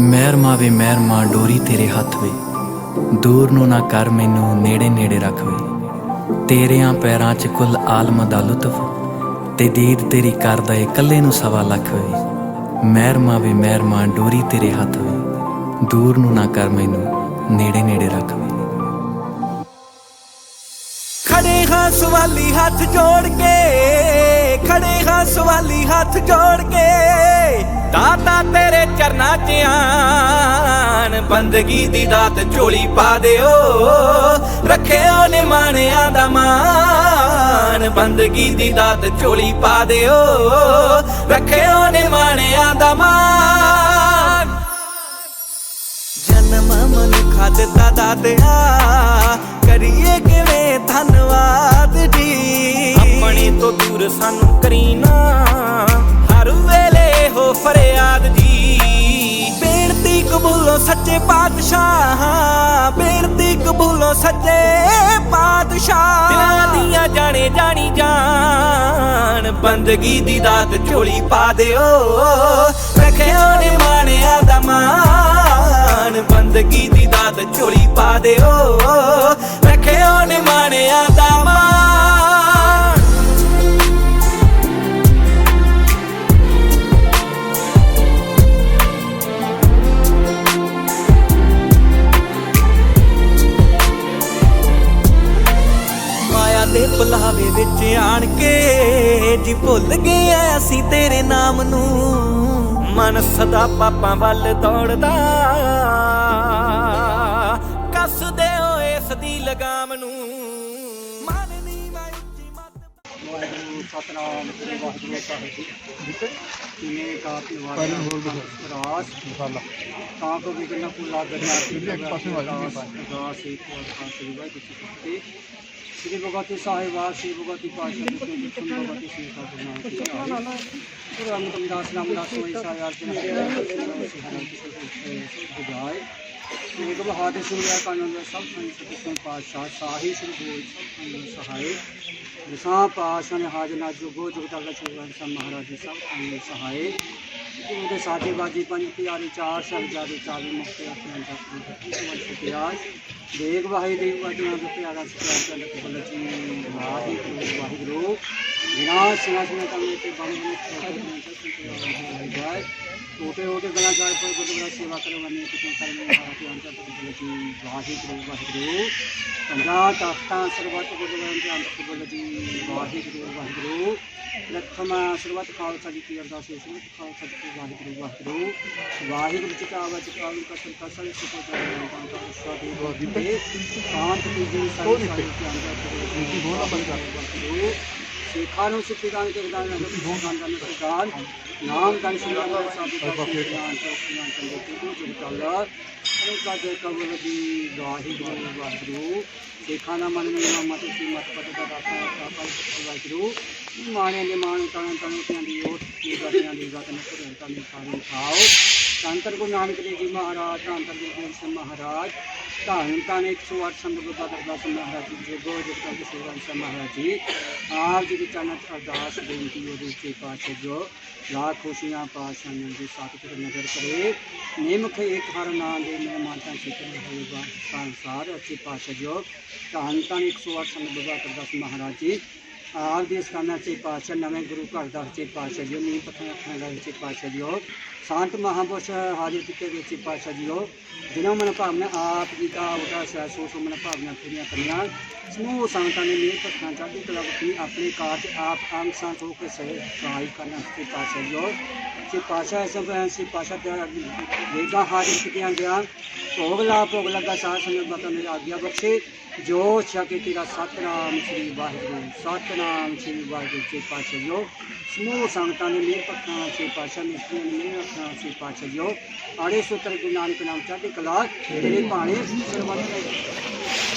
ਮਹਿਰ ਮਾਵੇ ਮਹਿਰ ਮਾਂ ਡੋਰੀ ਤੇਰੇ ਹੱਥ ਵੇ। ਦੂਰ ਨੂੰ ਨਾ ਕਰ ਮੈਨੂੰ, ਨੇੜੇ ਨੇੜੇ ਰੱਖ ਵੇ। ਤੇਰਿਆਂ ਪੈਰਾਂ 'ਚ ਕੁੱਲ ਆਲਮ ਦਾ ਲੁਤਫ, ਤੇ ਦੀਦ ਤੇਰੀ ਕਰਦਾ ਏ ਕੱਲੇ ਨੂੰ ਸਵਾ ਲੱਖ ਵੇ। ਮਹਿਰ ਮਾਵੇ ਮਹਿਰ ਮਾਂ ਡੋਰੀ ਤੇਰੇ ਹੱਥ ਵੇ। ਦੂਰ ਨੂੰ ਨਾ ਕਰ ਮੈਨੂੰ, ਨੇੜੇ ਨੇੜੇ ਰੱਖ ਵੇ। ਖੜੇ ਹਾਂ ਸਵਾਲੀ ਹੱਥ ਜੋੜ ਕੇ, ਖੜੇ ਹਾਂ ਸਵਾਲੀ ਹੱਥ ਜੋੜ ਕੇ। ਦਾਤਾ ਤੇਰੇ ਚਰਨਾਂ 'ਚ ਆਣ, ਬੰਦਗੀ ਦੀ ਦਾਤ ਝੋਲੀ ਪਾ ਦਿਓ। ਰੱਖਿਓ ਨੇ ਮਾਣਿਆਂ ਦਾ ਮਾਣ, ਬੰਦਗੀ ਦੀ ਦਾਤ ਝੋਲੀ ਪਾ ਦਿਓ। ਰੱਖਿਓ ਨੇ ਮਾਣਿਆਂ ਦਾ ਮਾਣ। ਜਨਮ ਮਨੁੱਖਾ ਦਿੱਤਾ ਦਾਤਿਆ ਕਰੀ ਤੋਂ ਦੂਰ ਸਾਨੂੰ ਕਰੀ ਹਰ ਵੇਲੇ ਹੋ ਫਰਿਆਦ ਜੀ। ਬੇਨਤੀ ਕਬੂਲੋ ਸੱਚੇ ਪਾਤਸ਼ਾਹ। ਬੇਨਤੀ ਕਬੂਲੋ ਸੱਚੇ ਪਾਤਸ਼ਾਹ। ਦਿਲਾਂ ਦੀਆਂ ਜਾਣੇ ਜਾਣੀ ਜਾਣ। ਬੰਦਗੀ ਦੀ ਦਾਤ ਝੋਲੀ ਪਾ ਦਿਓ। ਰੱਖਿਓ ਨੇ ਮਾਣਿਆ ਦਾ ਮਾਣ। ਬੰਦਗੀ ਦੀ ਦਾਤ ਝੋਲੀ ਪਾ ਦਿਓ। ਰੱਖਿਓ ਨੇ ਮਾਣਿਆ ਦਾ ਮਾਣ। ਨਾਮ ਨੂੰ ਮਨ ਸਦਾ ਪਾਪਾਂ ਵੱਲ ਦੌੜਦਾ ਕੱਸਦੇ ਹੋਏ ਇਸ ਦੀ ਲਗਾਮ ਨੂੰ ਮਨ ਨਹੀਂ ਮੈਂ ਉੱਚੀ ਮੱਤ ਵਾਹਿਗੁਰੂ ਸਤਨਾਮ ਸ੍ਰੀ ਵਾਹਿਗੁਰੂ ਸਾਹਿਬ ਜੀ ਕਿਨੇ ਕਾ ਪਿਵਾਰਾ ਰਾਸ ਤਾਂ ਕੋ ਵੀ ਕਿੰਨਾ ਕੁ ਲਾਗ ਗਿਆ ਸੀ ਇੱਕ ਪਾਸੇ ਵਾਲੀ ਦਾਸ ਇੱਕ ਪਾਸੇ ਵਾਹਿਗੁਰੂ ਜੀ ਕੀ ਸ੍ਰੀ ਪਾਸ਼ਾ ਜੀ ਦੇ ਜਿਤਨ ਭਗਵਤੀ ਸ੍ਰੀ ਸਾਹਿਬ ਜੀ ਗੁਰੂ ਅਮਰਦਾਸ ਨਾਮ ਦਾਸ ਹੋਈ ਸਾਇਆ ਅਰਜਨ ਸ੍ਰੀ ਹਰਿ ਕ੍ਰਿਸ਼ਨ ਬੁਝਾਏ ਏਕ ਬਹਾਦਰ ਸੂਰਿਆ ਕਾਨਨ ਦਾ ਸਭ ਸੰਤ ਕਿਸਮ ਪਾਸ਼ਾ ਸਾਹੀ ਸ੍ਰੀ ਬੋਲ ਸਭ ਸੰਤ ਸਹਾਏ ਦਸਾਂ ਪਾਸ਼ਾ ਨੇ ਹਾਜ਼ਰ ਨਾ ਜੁਗੋ ਜੁਗਤਾਲਾ ਚੋਗਨ ਸਾ ਮਹਾਰਾਜ ਜੀ ਸਭ ਸੰਤ ਸਹਾਏ ਉਹਦੇ ਸਾਥੀ ਦੇਗ ਵਾਹਿ ਦੇਵ ਵਾਜੀਆਂ ਦਾ ਪਿਆਰਾ ਸਤਿਕਾਰ ਚੰਦ ਕਬਲ ਵਾਹਿਗੁਰੂ ਵਾਹਿਗੁਰੂ। ਵਿਨਾਸ਼ ਸਿੰਘਾਸਨ ਕੰਮੇ ਕਰਨੇ ਤੇ ਅੰਦਰ ਕਬਲ ਜੀ ਵਾਹਿਗੁਰੂ ਵਾਹਿਗੁਰੂ ਪੰਜਾਹ ਤਖਤਾਂ ਸਰਬੱਤ ਗੁਰਦੁਆਰਾ ਦੇ ਅੰਦਰ ਕਬਲ ਜੀ ਵਾਹਿਗੁਰੂ ਵਾਹਿਗੁਰੂ ਲਖਮਾ ਸਰਬੱਤ ਖਾਲਸਾ ਜੀ ਕੀ ਅਰਦਾਸ ਹੈ ਸਰਬੱਤ ਖਾਲਸਾ ਜੀ ਵਾਹਿਗੁਰੂ ਵਾਹਿਗੁਰੂ ਵਾਹਿਗੁਰੂ ਜੀ ਕਾ ਆਵਾਜ਼ ਕਾਲ ਕਰ ਦਾ ਦਾਨ ਚੌਕੀਆਂ ਚੰਗੇ ਤੂੰ ਜੀ ਕੱਲਾ ਅਨੇਕਾ ਜੇ ਕਬਲ ਦੀ ਵਾਹਿਗੁਰੂ ਵਾਹਿਗੁਰੂ। ਸਿੱਖਾਂ ਦਾ ਮਨ ਨੂੰ ਮਤ ਸੀ ਮਤ ਪਤ ਦਾ ਵਾਹਿਗੁਰੂ। ਮਾਣੇ ਨੇ ਮਾਣ ਤਣ ਤਣ ਕਿਆਂ ਦੀ ਉਹ ਕੀ ਗਾਤਿਆਂ ਦੀ ਗਾਤ ਨੇ ਕੁਰੇ, ਤਾਂ ਨੇ ਸਾਰੀ ਖਾਓ। ਸੰਤਰ ਗੁਰੂ ਨਾਨਕ ਦੇਵ ਜੀ ਮਹਾਰਾਜ ਧੰਨ ਧੰਨ ਗੁਰੂ ਸਿੰਘ ਮਹਾਰਾਜ ਧੰਨ ਧੰਨ 108 ਸੰਤ ਗੁਰੂ ਦਰਬਾਰ ਸਿੰਘ ਮਹਾਰਾਜ ਜੀ ਦੇ ਗੋ ਜਗਤਾਂ ਦੇ ਸੇਵਾ ਸਿੰਘ ਮਹਾਰਾਜ ਜੀ, ਆਪ ਜੀ ਦੀ ਚਰਨ ਅਰਦਾਸ ਬੇਨਤੀ ਉਹਦੇ ਉੱਤੇ ਪਾਸੇ ਜੋ ਲਾਖ ਖੁਸ਼ੀਆਂ ਪਾਸ਼ਾ ਜੀ ਸਤਿਗੁਰ ਤੇ ਨਜ਼ਰ ਕਰੇ। ਨਿਮਖ ਇੱਕ ਹਰ ਨਾਮ ਦੇ ਮਹਿਮਾਨਾਂ ਸਿੱਖਣ ਹੋਏਗਾ ਸੰਸਾਰ ਅੱਛੇ ਪਾਸੇ ਜੋ ਧੰਨ ਧੰਨ 108 ਸੰਤ ਗੁਰੂ ਦਰਬਾਰ ਸਿੰਘ ਮਹਾਰਾਜ ਜੀ ਆਪ ਦੇ ਸਥਾਨਾਂ 'ਚ ਪਾਤਸ਼ਾਹ, ਨਵੇਂ ਗੁਰੂ ਘਰ ਦਾ ਸੱਚੇ ਪਾਤਸ਼ਾਹ ਜੀ, ਨੀਂਹ ਪੱਥਰ ਰੱਖਣ ਦਾ ਸੱਚੇ ਪਾਤਸ਼ਾਹ ਜੀ ਉਹ। ਸੰਤ ਮਹਾਂਪੁਰਸ਼ ਹਾਜ਼ਰ ਕੀਤੇ ਗਏ ਸੱਚੇ ਪਾਤਸ਼ਾਹ ਜੀ ਉਹ, ਜਿਨ੍ਹਾਂ ਮਨ ਭਾਵਨਾ ਆਪ ਜੀ ਦਾ ਉਹਦਾ ਸਹਿ ਸੋ ਸੋ ਮਨ ਭਾਵਨਾ ਪੂਰੀਆਂ ਕਰੀਆਂ। ਸਮੂਹ ਸੰਤਾਂ ਨੇ ਨੀਂਹ ਪੱਥਰਾਂ ਚੜ੍ਹਦੀ ਕਲਾ ਬਖਸ਼ੀ ਆਪਣੇ ਕਾਰਜ ਆਪ ਅੰਗ ਸੰਤ ਹੋ ਕੇ ਸਹਾਈ ਕਰਨਾ ਸੱਚੇ ਪਾਤਸ਼ਾਹ ਜੀ ਉਹ। ਸੱਚੇ ਪਾਤਸ਼ਾਹ ਸਭ ਸੱਚੇ ਪਾਤਸ਼ਾਹ ਦੇ ਵੇਗਾ ਹਾਜ਼ਰ ਕੀਤੀਆਂ ਗਿਆ ਭੋਗਲਾ ਭੋਗਲਾ ਦਾ ਸ਼ਾਹ ਸਾਧ ਸੰਗਤ ਬਤਨ ਨੇ ਆਗਿਆ ਬਖਸ਼ੇ, ਜੋ ਛਕੇ ਤੇਰਾ ਸਤਨਾਮ ਸ੍ਰੀ ਵਾਹਿਗੁਰੂ, ਸਤਨਾਮ ਸ੍ਰੀ ਵਾਹਿਗੁਰੂ ਜੀ ਪਾਤਸ਼ਾਹ ਜੋ ਸਮੂਹ ਸੰਗਤਾਂ ਨੇ ਮੇਰ ਪੱਖਾਂ ਸੇ ਪਾਤਸ਼ਾਹ ਨੇ ਸ੍ਰੀ ਮੇਰ ਅੱਖਾਂ ਸੇ ਪਾਤਸ਼ਾਹ ਜੋ ਆੜੇ ਸੁਤਰ ਗੁਰੂ ਨਾਨਕ ਨਾਮ ਚੜ੍ਹਦੀ ਕਲਾ, ਤੇਰੇ ਭਾਣੇ ਸਰਬੱਤ